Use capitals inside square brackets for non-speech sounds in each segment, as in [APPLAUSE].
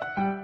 내가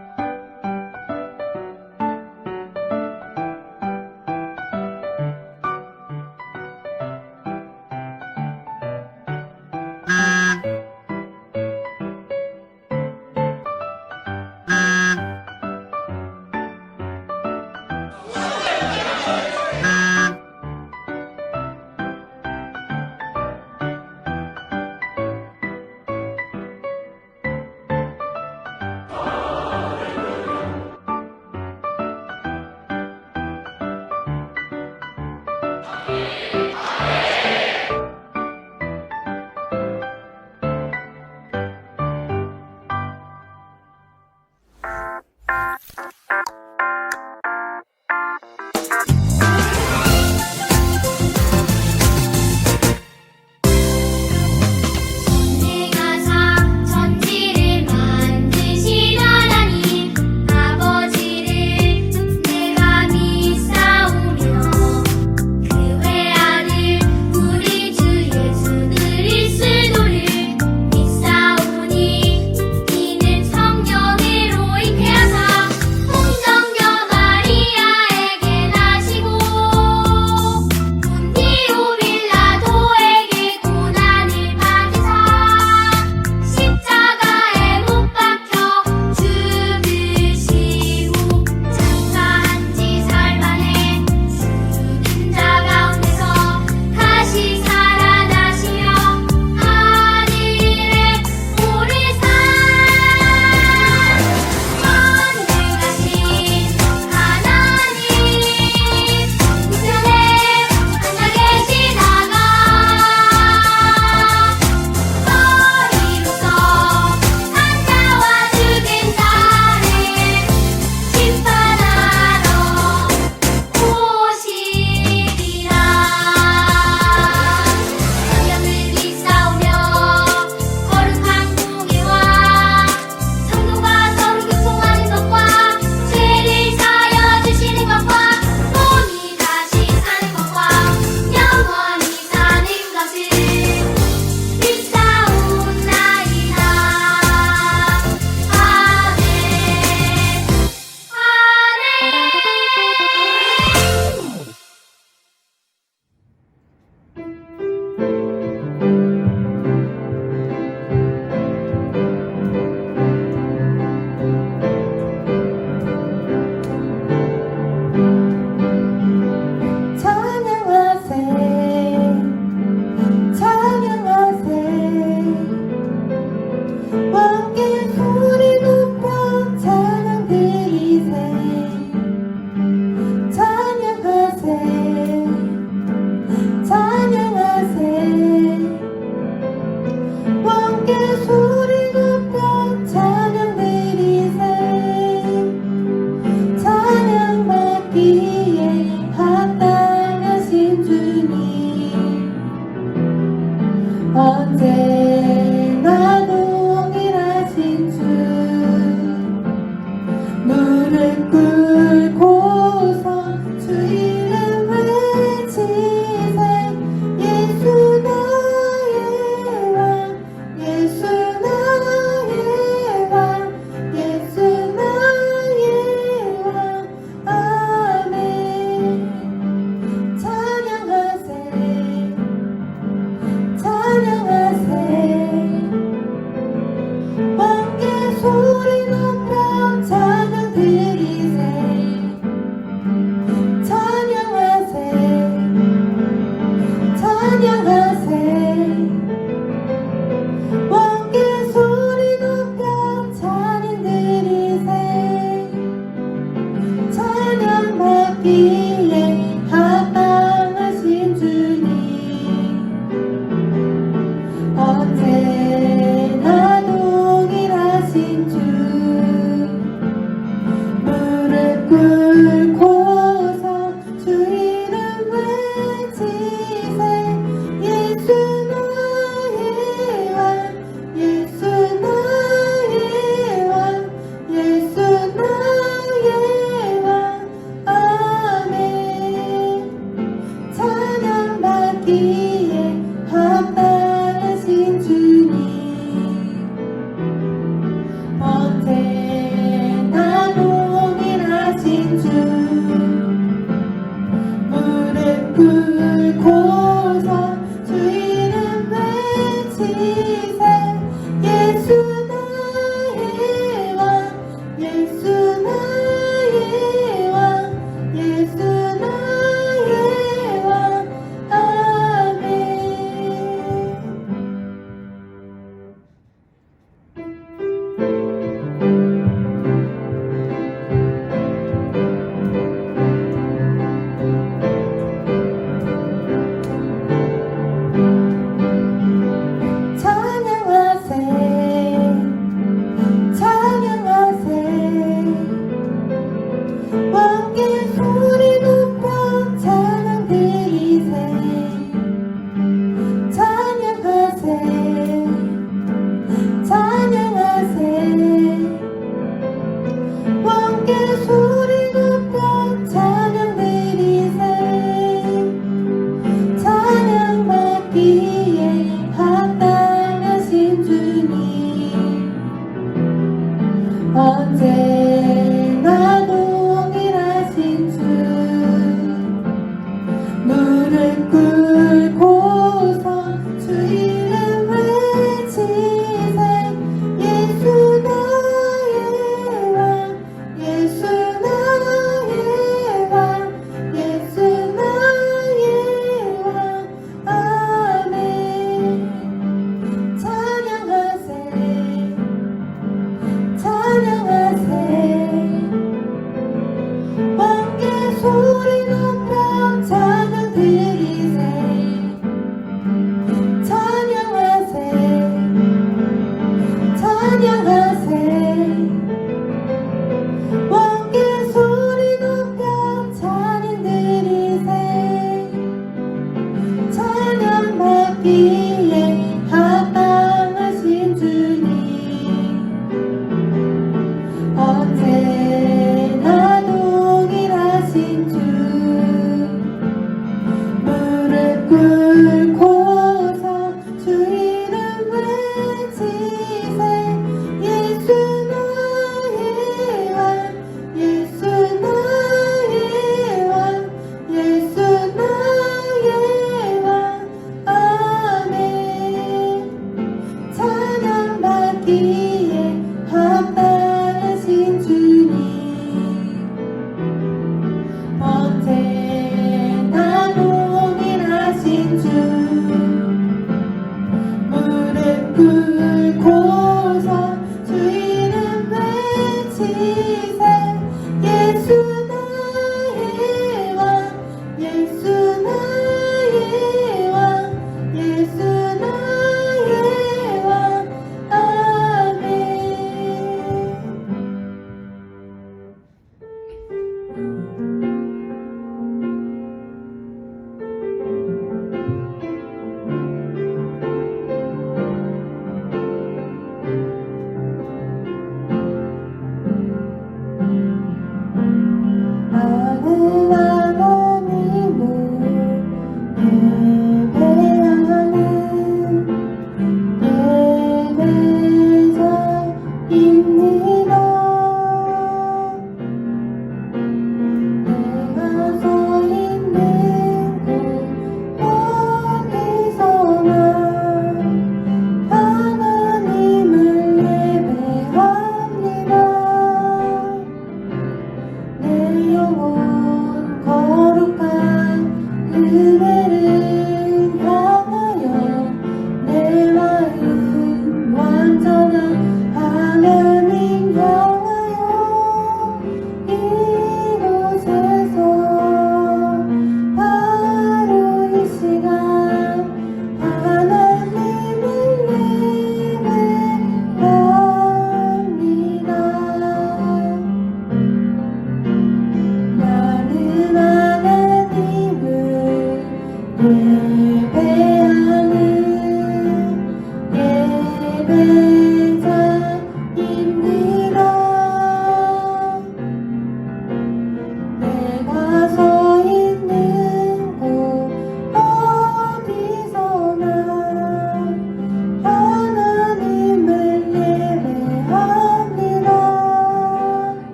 Bye. You. 예수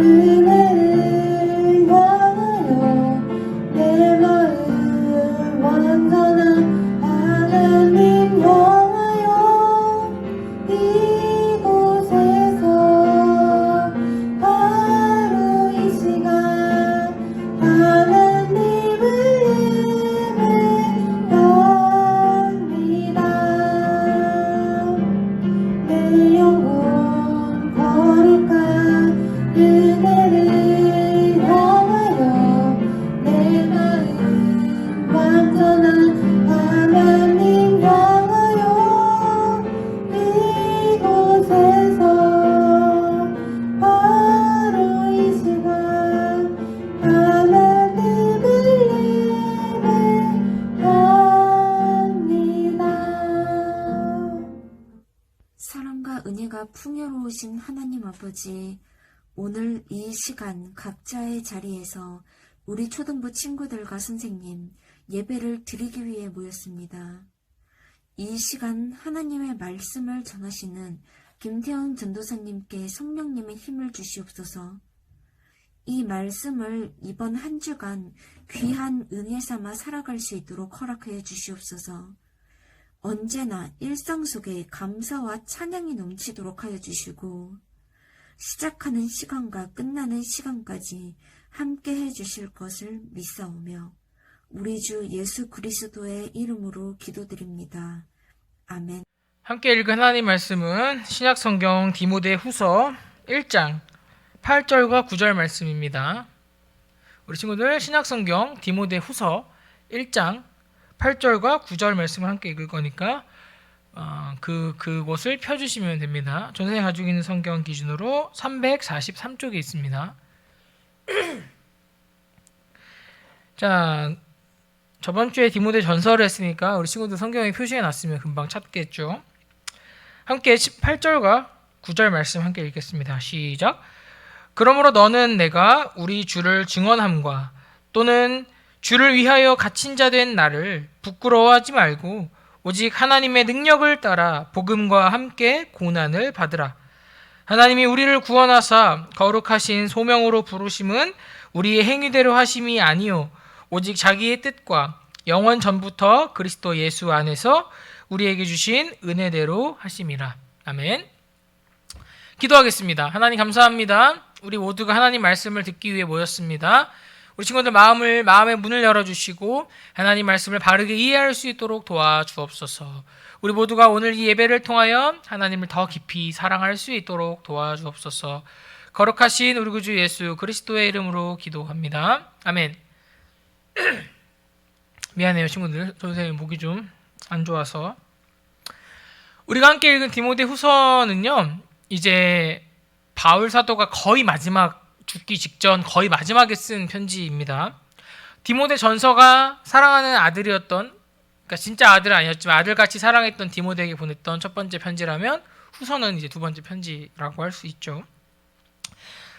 Mm-hmm. 아버지, 오늘 이 시간 각자의 자리에서 우리 초등부 친구들과 선생님 예배를 드리기 위해 모였습니다. 이 시간 하나님의 말씀을 전하시는 김태훈 전도사님께 성령님의 힘을 주시옵소서. 이 말씀을 이번 한 주간 귀한 은혜 삼아 살아갈 수 있도록 허락하여 주시옵소서. 언제나 일상 속에 감사와 찬양이 넘치도록 하여 주시고, 시작하는 시간과 끝나는 시간까지 함께 해 주실 것을 믿사오며, 우리 주 예수 그리스도의 이름으로 기도드립니다. 아멘. 함께 읽은 하나님 말씀은 신약 성경 디모데 후서 1장 8절과 9절 말씀입니다. 우리 친구들 신약 성경 디모데 후서 1장 8절과 9절 말씀을 함께 읽을 거니까 어, 그 그곳을 펴 주시면 됩니다. 전생이 가지고 있는 성경 기준으로 343쪽에 있습니다. [CLEARS THROAT] 자, 저번 주에 디모데 전설을 했으니까 우리 친구들 성경에 표시해 놨으면 금방 찾겠죠. 함께 18절과 9절 말씀 함께 읽겠습니다. 시작. 그러므로 너는 내가 우리 주를 증언함과 또는 주를 위하여 갇힌 자 된 나를 부끄러워하지 말고 오직 하나님의 능력을 따라 복음과 함께 고난을 받으라. 하나님이 우리를 구원하사 거룩하신 소명으로 부르심은 우리의 행위대로 하심이 아니요 오직 자기의 뜻과 영원 전부터 그리스도 예수 안에서 우리에게 주신 은혜대로 하심이라. 아멘. 기도하겠습니다. 하나님 감사합니다. 우리 모두가 하나님 말씀을 듣기 위해 모였습니다. 우리 친구들 마음을 마음의 문을 열어 주시고 하나님 말씀을 바르게 이해할 수 있도록 도와주옵소서. 우리 모두가 오늘 이 예배를 통하여 하나님을 더 깊이 사랑할 수 있도록 도와주옵소서. 거룩하신 우리 구주 예수 그리스도의 이름으로 기도합니다. 아멘. [CLEARS THROAT] 미안해요, 친구들. 선생님 목이 좀 안 좋아서. 우리가 함께 읽은 디모데 후서는요, 이제 바울 사도가 거의 마지막 죽기 직전 거의 마지막에 쓴 편지입니다. 디모데 전서가 사랑하는 아들이었던, 그러니까 진짜 아들은 아니었지만 아들같이 사랑했던 디모데에게 보냈던 첫 번째 편지라면 후서는 이제 두 번째 편지라고 할 수 있죠.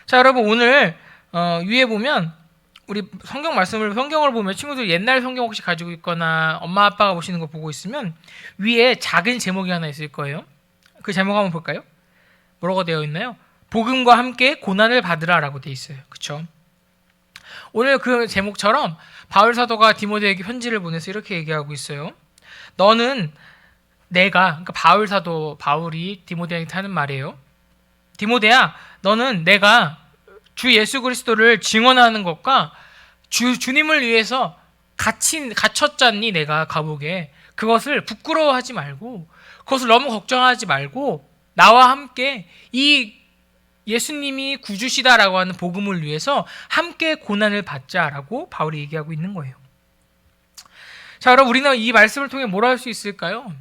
자, 여러분 오늘 어, 위에 보면 우리 성경 말씀을 성경을 보면 친구들 옛날 성경 혹시 가지고 있거나 엄마 아빠가 보시는 거 보고 있으면 위에 작은 제목이 하나 있을 거예요. 그 제목 한번 볼까요? 뭐라고 되어 있나요? 복음과 함께 고난을 받으라라고 되어 있어요. 그렇죠? 오늘 그 제목처럼 바울 사도가 디모데에게 편지를 보내서 이렇게 얘기하고 있어요. 너는 내가 그러니까 바울 사도 바울이 디모데에게 하는 말이에요. 디모데야, 너는 내가 주 예수 그리스도를 증언하는 것과 주 주님을 위해서 갇힌 갇혔잖니 내가 감옥에 그것을 부끄러워하지 말고 그것을 너무 걱정하지 말고 나와 함께 이 예수님이 구주시다라고 하는 복음을 위해서 함께 고난을 받자라고 바울이 얘기하고 있는 거예요. 자, 여러분 우리는 이 말씀을 통해 뭘 할 수 있을까요?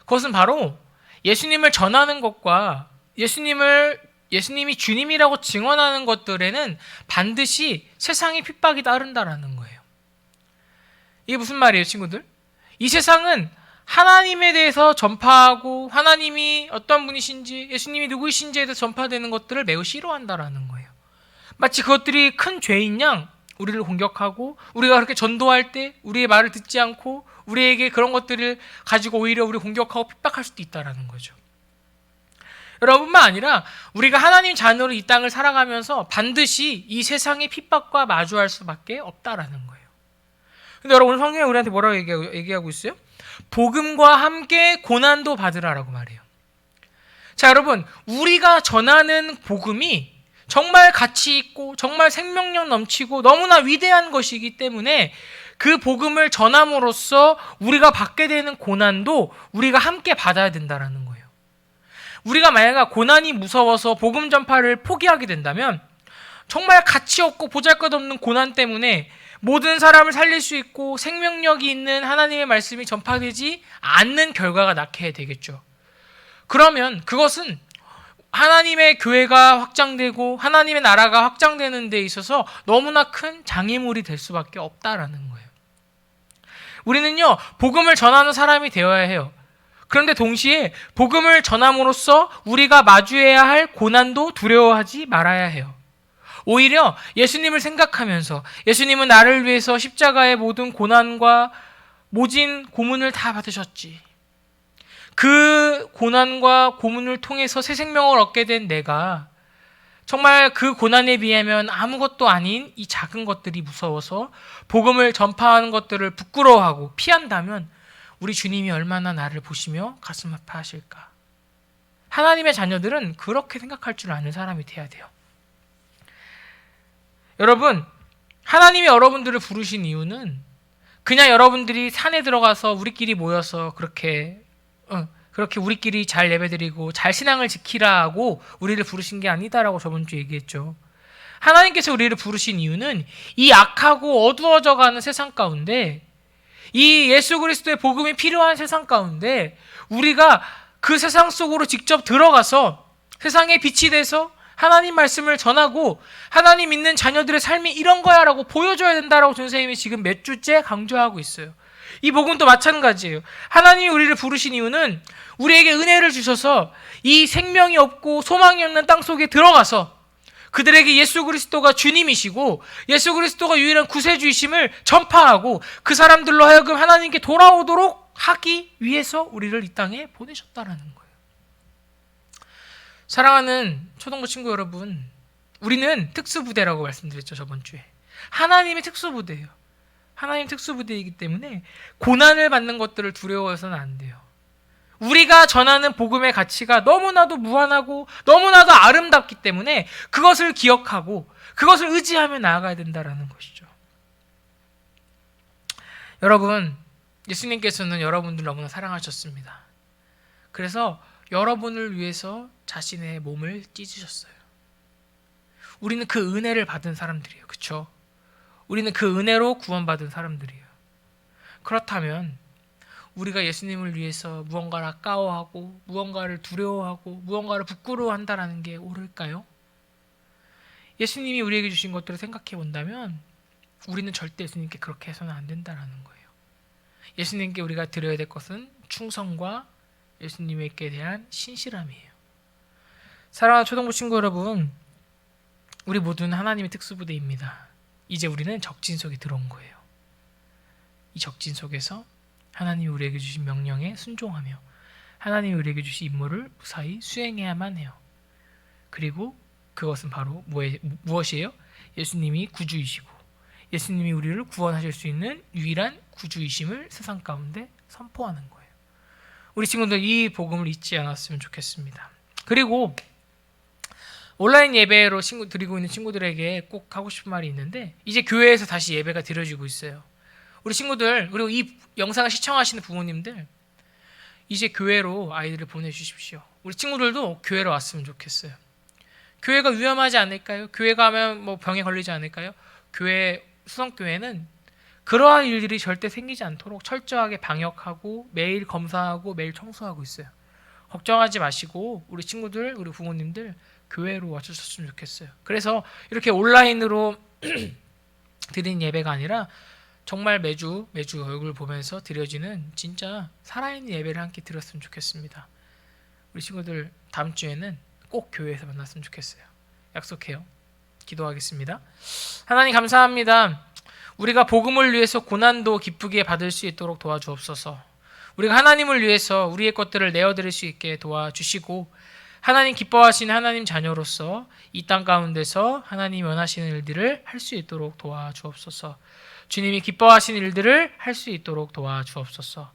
그것은 바로 예수님을 전하는 것과 예수님을 예수님이 주님이라고 증언하는 것들에는 반드시 세상의 핍박이 따른다라는 거예요. 이게 무슨 말이에요, 친구들? 이 세상은 하나님에 대해서 전파하고 하나님이 어떤 분이신지 예수님이 누구이신지에 대해서 전파되는 것들을 매우 싫어한다라는 거예요. 마치 그것들이 큰 죄인 양 우리를 공격하고 우리가 그렇게 전도할 때 우리의 말을 듣지 않고 우리에게 그런 것들을 가지고 오히려 우리 공격하고 핍박할 수도 있다라는 거죠. 여러분뿐만 아니라 우리가 하나님 자녀로 이 땅을 살아가면서 반드시 이 세상의 핍박과 마주할 수밖에 없다라는 거예요. 근데 여러분 성경에 우리한테 뭐라고 얘기하고 있어요? 복음과 함께 고난도 받으라라고 말해요. 자, 여러분, 우리가 전하는 복음이 정말 가치 있고 정말 생명력 넘치고 너무나 위대한 것이기 때문에 그 복음을 전함으로써 우리가 받게 되는 고난도 우리가 함께 받아야 된다라는 거예요. 우리가 만약 고난이 무서워서 복음 전파를 포기하게 된다면 정말 가치 없고 보잘것없는 고난 때문에 모든 사람을 살릴 수 있고 생명력이 있는 하나님의 말씀이 전파되지 않는 결과가 낳게 되겠죠. 그러면 그것은 하나님의 교회가 확장되고 하나님의 나라가 확장되는 데 있어서 너무나 큰 장애물이 될 수밖에 없다라는 거예요. 우리는요, 복음을 전하는 사람이 되어야 해요. 그런데 동시에 복음을 전함으로써 우리가 마주해야 할 고난도 두려워하지 말아야 해요. 오히려 예수님을 생각하면서 예수님은 나를 위해서 십자가의 모든 고난과 모진 고문을 다 받으셨지. 그 고난과 고문을 통해서 새 생명을 얻게 된 내가 정말 그 고난에 비하면 아무것도 아닌 이 작은 것들이 무서워서 복음을 전파하는 것들을 부끄러워하고 피한다면 우리 주님이 얼마나 나를 보시며 가슴 아파하실까. 하나님의 자녀들은 그렇게 생각할 줄 아는 사람이 돼야 돼요. 여러분, 하나님이 여러분들을 부르신 이유는 그냥 여러분들이 산에 들어가서 우리끼리 모여서 그렇게 어, 그렇게 우리끼리 잘 예배드리고 잘 신앙을 지키라고 우리를 부르신 게 아니다라고 저번 주에 얘기했죠. 하나님께서 우리를 부르신 이유는 이 악하고 어두워져 가는 세상 가운데 이 예수 그리스도의 복음이 필요한 세상 가운데 우리가 그 세상 속으로 직접 들어가서 세상에 빛이 돼서 하나님 말씀을 전하고 하나님 믿는 자녀들의 삶이 이런 거야라고 보여줘야 된다라고 선생님이 지금 몇 주째 강조하고 있어요. 이 복음도 마찬가지예요. 하나님이 우리를 부르신 이유는 우리에게 은혜를 주셔서 이 생명이 없고 소망이 없는 땅 속에 들어가서 그들에게 예수 그리스도가 주님이시고 예수 그리스도가 유일한 구세주이심을 전파하고 그 사람들로 하여금 하나님께 돌아오도록 하기 위해서 우리를 이 땅에 보내셨다라는 거예요. 사랑하는 초등부 친구 여러분, 우리는 특수부대라고 말씀드렸죠 저번 주에. 하나님의 특수부대예요. 하나님 특수부대이기 때문에 고난을 받는 것들을 두려워해서는 안 돼요. 우리가 전하는 복음의 가치가 너무나도 무한하고 너무나도 아름답기 때문에 그것을 기억하고 그것을 의지하며 나아가야 된다라는 것이죠. 여러분, 예수님께서는 여러분들 너무나 사랑하셨습니다. 그래서 여러분을 위해서 자신의 몸을 찢으셨어요. 우리는 그 은혜를 받은 사람들이에요. 그렇죠? 우리는 그 은혜로 구원받은 사람들이에요. 그렇다면 우리가 예수님을 위해서 무언가를 아까워하고 무언가를 두려워하고 무언가를 부끄러워한다라는 게 옳을까요? 예수님이 우리에게 주신 것들을 생각해 본다면 우리는 절대 예수님께 그렇게 해서는 안 된다라는 거예요. 예수님께 우리가 드려야 될 것은 충성과 예수님께 대한 신실함이에요. 사랑하는 초등부 친구 여러분, 우리 모두는 하나님의 특수부대입니다. 이제 우리는 적진 속에 들어온 거예요. 이 적진 속에서 하나님이 우리에게 주신 명령에 순종하며 하나님이 우리에게 주신 임무를 무사히 수행해야만 해요. 그리고 그것은 바로 무엇이에요? 예수님이 구주이시고 예수님이 우리를 구원하실 수 있는 유일한 구주이심을 세상 가운데 선포하는 거예요. 우리 친구들 이 복음을 잊지 않았으면 좋겠습니다. 그리고 온라인 예배로 친구 드리고 있는 친구들에게 꼭 하고 싶은 말이 있는데 이제 교회에서 다시 예배가 드려지고 있어요. 우리 친구들 그리고 이 영상을 시청하시는 부모님들 이제 교회로 아이들을 보내주십시오. 우리 친구들도 교회로 왔으면 좋겠어요. 교회가 위험하지 않을까요? 교회 가면 뭐 병에 걸리지 않을까요? 교회 수성교회는 그러한 일들이 절대 생기지 않도록 철저하게 방역하고 매일 검사하고 매일 청소하고 있어요. 걱정하지 마시고 우리 친구들, 우리 부모님들 교회로 와주셨으면 좋겠어요. 그래서 이렇게 온라인으로 [CLEARS THROAT] 드린 예배가 아니라 정말 매주 매주 얼굴 보면서 드려지는 진짜 살아있는 예배를 함께 드렸으면 좋겠습니다. 우리 친구들 다음 주에는 꼭 교회에서 만났으면 좋겠어요. 약속해요. 기도하겠습니다. 하나님 감사합니다. 우리가 복음을 위해서 고난도 기쁘게 받을 수 있도록 도와주옵소서. 우리가 하나님을 위해서 우리의 것들을 내어드릴 수 있게 도와주시고 하나님 기뻐하시는 하나님 자녀로서 이 땅 가운데서 하나님 원하시는 일들을 할 수 있도록 도와주옵소서. 주님이 기뻐하시는 일들을 할 수 있도록 도와주옵소서.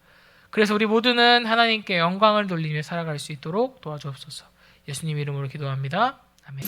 그래서 우리 모두는 하나님께 영광을 돌리며 살아갈 수 있도록 도와주옵소서. 예수님 이름으로 기도합니다. 아멘.